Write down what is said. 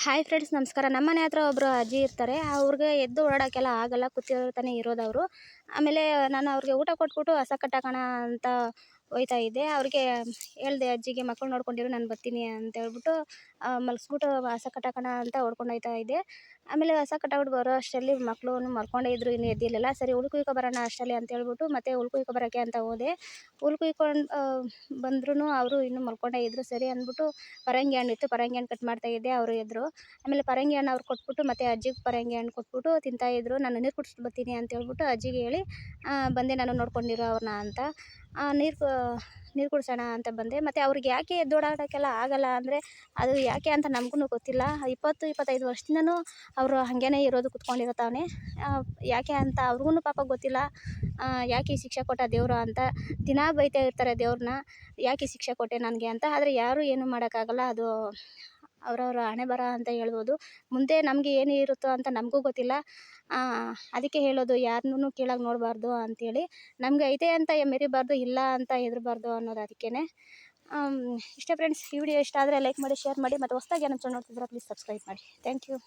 Hi friends, ನಮಸ್ಕಾರ. ನಮ್ಮ ಮನೆ ಹತ್ರ ಒಬ್ಬರು ಅಜ್ಜಿ ಇರ್ತಾರೆ. ಅವ್ರಿಗೆ ಎದ್ದು ಓಡಾಡೋಕ್ಕೆಲ್ಲ ಆಗಲ್ಲ. ಇರೋದು ಅವರು ಆಮೇಲೆ ನಾನು ಅವ್ರಿಗೆ ಊಟ ಕೊಟ್ಬಿಟ್ಟು ಹಸ ಕಟ್ಟಾಕೋಣ ಅಂತ ಹೋಯ್ತಾ ಇದ್ದೆ ಅವ್ರಿಗೆ ಹೇಳ್ದೆ, ಅಜ್ಜಿಗೆ ಮಕ್ಕಳು ನೋಡ್ಕೊಂಡಿರು, ನಾನು ಬರ್ತೀನಿ ಅಂತ ಹೇಳ್ಬಿಟ್ಟು ಮಲಗಿಸ್ಬಿಟ್ಟು ಹಸ ಕಟ್ಟಾಕೋಣ ಅಂತ ಓಡ್ಕೊಂಡು ಹೋಯ್ತಾ ಇದ್ದೆ ಆಮೇಲೆ ಹಸ ಕಟ್ಟಾಕ್ಬಿಟ್ಟು ಬರೋ ಅಷ್ಟರಲ್ಲಿ ಮಕ್ಕಳು ಮಲ್ಕೊಂಡೇ ಇದ್ದರು ಇನ್ನೂ ಎದ್ದಿರಲಿಲ್ಲ. ಸರಿ ಹುಲ್ ಬರೋಣ ಅಷ್ಟರಲ್ಲಿ ಅಂತ ಹೇಳ್ಬಿಟ್ಟು, ಮತ್ತೆ ಹುಲ್ ಬರೋಕ್ಕೆ ಅಂತ ಹೋದೆ. ಹುಲ್ ಕುಯ್ಕೊಂಡು ಬಂದ್ರೂ ಅವರು ಇನ್ನೂ ಮಲ್ಕೊಂಡೇ ಇದ್ರು, ಸರಿ ಅಂದ್ಬಿಟ್ಟು ಪರಂಗಿ ಹಣ್ಣು ಇತ್ತು. ಪರಂಗಿ ಹಣ್ಣು ಕಟ್ ಮಾಡ್ತಾ ಇದ್ದೆ, ಅವರು ಎದ್ರು. ಆಮೇಲೆ ಪರಂಗಿ ಹಣ್ಣು ಅವ್ರು ಕೊಟ್ಬಿಟ್ಟು, ಮತ್ತೆ ಅಜ್ಜಿಗೆ ಪರಂಗಿ ಹಣ್ಣು ಕೊಟ್ಬಿಟ್ಟು ತಿಂತಾಯಿದ್ರು ನಾನು ನೀರು ಕುಡಿಸ್ಬಿಟ್ಟು ಬರ್ತೀನಿ ಅಂತ ಹೇಳ್ಬಿಟ್ಟು ಅಜ್ಜಿಗೆ ಹೇಳಿ ಬಂದೆ ನಾನು ನೋಡ್ಕೊಂಡಿರೋ ಅವ್ರನ್ನ ಅಂತ. ನೀರು ನೀರು ಕುಡಿಸೋಣ ಅಂತ ಬಂದೆ. ಮತ್ತು ಅವ್ರಿಗೆ ಯಾಕೆ ಎದ್ದೋಡಾಡೋಕ್ಕೆಲ್ಲ ಆಗಲ್ಲ ಅಂದರೆ ಅದು ಯಾಕೆ ಅಂತ ನಮಗೂ ಗೊತ್ತಿಲ್ಲ. ಇಪ್ಪತ್ತು, ಇಪ್ಪತ್ತೈದು ವರ್ಷದಿಂದನೂ ಅವರು ಹಾಗೇನೆ ಇರೋದು ಕುತ್ಕೊಂಡಿರೋ ತಾವೇ ಯಾಕೆ ಅಂತ ಅವ್ರಿಗೂ ಪಾಪ ಗೊತ್ತಿಲ್ಲ. ಯಾಕೆ ಈ ಶಿಕ್ಷೆ ಕೊಟ್ಟ ದೇವರು ಅಂತ. ದಿನಾ ಬೈತಾ ಇರ್ತಾರೆ ದೇವ್ರನ್ನ, ಯಾಕೆ ಈ ಶಿಕ್ಷೆ ಕೊಟ್ಟೆ ನನಗೆ ಅಂತ. ಆದರೆ ಯಾರೂ ಏನೂ ಮಾಡೋಕ್ಕಾಗಲ್ಲ. ಅದು ಅವರವ್ರ ಹಣೆ ಬರ ಅಂತ ಹೇಳ್ಬೋದು. ಮುಂದೆ ನಮಗೆ ಏನು ಇರುತ್ತೋ ಅಂತ ನಮಗೂ ಗೊತ್ತಿಲ್ಲ. ಅದಕ್ಕೆ ಹೇಳೋದು ಯಾರನ್ನೂ ಕೀಳಾಗಿ ನೋಡಬಾರ್ದು ಅಂಥೇಳಿ ನಮಗೆ ಐತೆ ಅಂತ ಮೆರಿಬಾರ್ದು, ಇಲ್ಲ ಅಂತ ಹೆದರಬಾರ್ದು ಅನ್ನೋದು ಅದಕ್ಕೇ ಇಷ್ಟೇ ಫ್ರೆಂಡ್ಸ್ ಈ ವಿಡಿಯೋ ಇಷ್ಟ ಆದರೆ ಲೈಕ್ ಮಾಡಿ ಶೇರ್ ಮಾಡಿ, ಮತ್ತು ಹೊಸ್ದಾಗಿ ಏನೋ ನೋಡ್ತಿದ್ರೆ ಪ್ಲೀಸ್ ಸಬ್ಸ್ಕ್ರೈಬ್ ಮಾಡಿ. Thank you